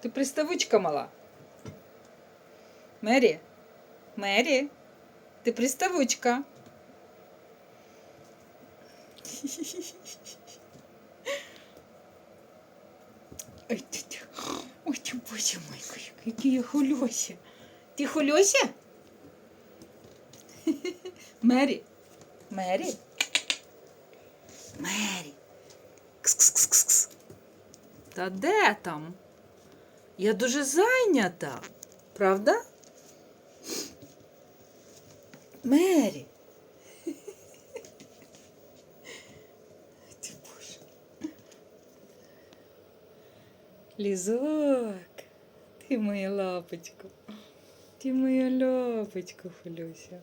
Ти приставучка мала. Мері. Мері. Ти приставучка. Ой, ти. Ой, ти, боже мой, який я хулюся. Ти хулюся? Мері. Мері. Мері. Кс-кс-кс-кс. Та де там? Я дуже зайнята. Правда? Мері. Лізок. Ти моя лапочка. Ти моя лапочка, Хулюся.